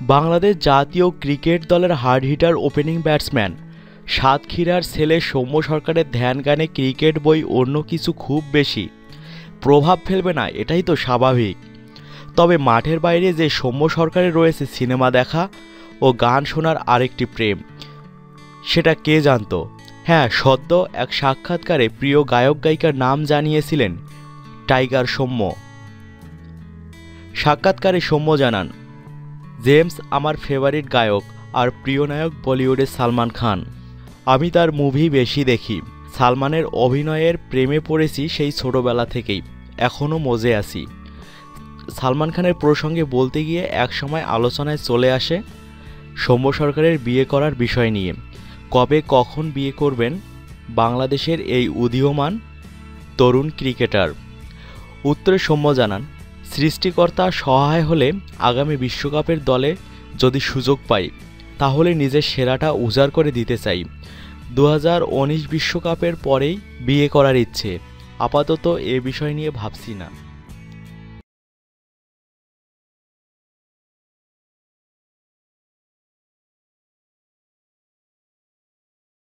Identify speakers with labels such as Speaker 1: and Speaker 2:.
Speaker 1: বাংলাদেশ জাতীয় ক্রিকেট দলের hard hitter opening batsman. সাতক্ষীরার ছেলে সৌম্য সরকারের ধ্যান গানে ক্রিকেট বই অন্য কিছু খুব বেশি। প্রভাব ফেলবে না, এটাই তো স্বাভাবিক। তবে মাঠের বাইরে যে সৌম্য সরকারের রয়েছে সিনেমা দেখা ও গান শোনার আরেকটি প্রেম, সেটা কে জানতো? হ্যাঁ সদ্য এক সাক্ষাৎকারে প্রিয় গায়ক গায়িকার নাম জানিয়েছিলেন টাইগার সৌম্য। সাক্ষাৎকারে সৌম্য জানান জেমস আমার ফেভারিট গায়ক আর প্রিয় নায়ক বলিউডের সালমান খান। আমি তার মুভি বেশি দেখি। সালমানের অভিনয়ের প্রেমে পড়েছি সেই ছোটোবেলা থেকেই। এখনও মজে আছি। সালমান খানের প্রসঙ্গে বলতে গিয়ে একসময় আলোচনায় চলে আসে সৌম্য সরকারের বিয়ে করার বিষয় নিয়ে। কবে কখন বিয়ে করবেন? বাংলাদেশের এই উদীয়মান তরুণ ক্রিকেটার। উত্তরে সৌম্য জানান সৃষ্টিকর্তা সহায় হলে আগামী বিশ্বকাপের দলে যদি সুযোগ পাই, তাহলে নিজের সেরাটা উজাড় করে দিতে চাই। দু বিশ্বকাপের পরেই বিয়ে করার ইচ্ছে। আপাতত এ বিষয় নিয়ে ভাবছি না।